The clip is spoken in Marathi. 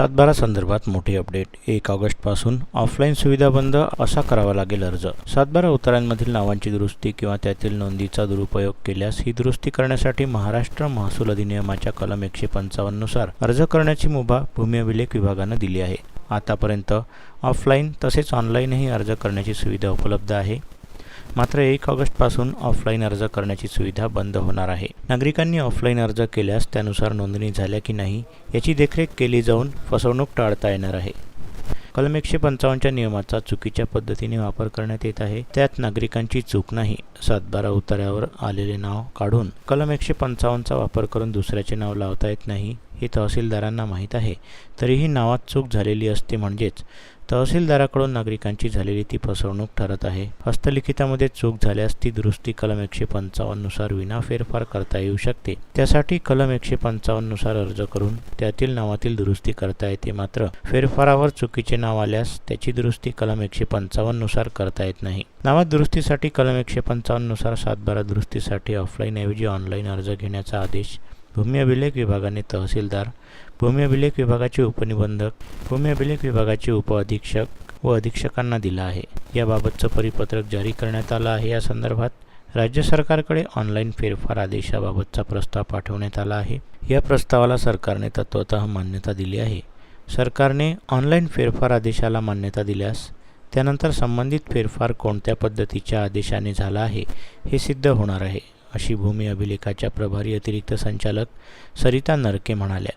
सातबारा संदर्भात मोठी अपडेट. एक ऑगस्टपासून ऑफलाईन सुविधा बंद असा करावा लागेल अर्ज. सातबारा उतारांमधील नावांची दुरुस्ती किंवा त्यातील नोंदीचा दुरुपयोग केल्यास ही दुरुस्ती करण्यासाठी महाराष्ट्र महसूल अधिनियमाच्या कलम एकशे पंचावन्ननुसार अर्ज करण्याची मुभा भूमी अभिलेख विभागानं दिली आहे. आतापर्यंत ऑफलाईन तसेच ऑनलाईनही अर्ज करण्याची सुविधा उपलब्ध आहे. मात्र एक ऑगस्टपासून ऑफलाईन अर्ज करण्याची सुविधा बंद होणार आहे. नागरिकांनी ऑफलाईन अर्ज केल्यास त्यानुसार नोंदणी झाल्या की नाही याची देखरेख केली जाऊन फसवणूक टाळता येणार आहे. कलम एकशे पंचावन्नच्या नियमाचा चुकीच्या पद्धतीने वापर करण्यात येत आहे. त्यात नागरिकांची चूक नाही सातबारा उतार्यावर आलेले नाव काढून कलम एकशे पंचावन्नचा वापर करून दुसऱ्याचे नाव लावता येत नाही हे तहसीलदारांना माहीत आहे. तरीही नावात चूक झालेली असते म्हणजेच तहसीलदाराकडून नागरिकांची झालेली ती फसवणूक ठरत आहे. हस्तलिखितामध्ये चूक झाल्यास ती दुरुस्ती कलम एकशे पंचावन्ननुसार विना फेरफार करता येऊ शकते. त्यासाठी कलम एकशे पंचावन्ननुसार अर्ज करून त्यातील नावातील दुरुस्ती करता येते मात्र फेरफारावर चुकीचे नाव आल्यास त्याची दुरुस्ती कलम एकशे पंचावन्ननुसार करता येत नाही. नावात दुरुस्तीसाठी कलम एकशे पंचावन्ननुसार सातबारा दुरुस्तीसाठी ऑफलाईनऐवजी ऑनलाईन अर्ज घेण्याचा आदेश भूमी अभिलेख विभागाने तहसीलदार भूमी अभिलेख विभागाचे उपनिबंधक भूमी अभिलेख विभागाचे उपअधीक्षक व अधीक्षकांना दिला आहे. याबाबतचं परिपत्रक जारी करण्यात आलं आहे. या संदर्भात राज्य सरकारकडे ऑनलाईन फेरफार आदेशाबाबतचा प्रस्ताव पाठवण्यात आला आहे. या प्रस्तावाला सरकारने तत्वतः मान्यता दिली आहे. सरकारने ऑनलाईन फेरफार आदेशाला मान्यता दिल्यास त्यानंतर संबंधित फेरफार कोणत्या पद्धतीच्या आदेशाने झाला आहे हे सिद्ध होणार आहे. अशी भूमी अभिलेखाच्या प्रभारी अतिरिक्त संचालक सरिता नरके म्हणाल्या.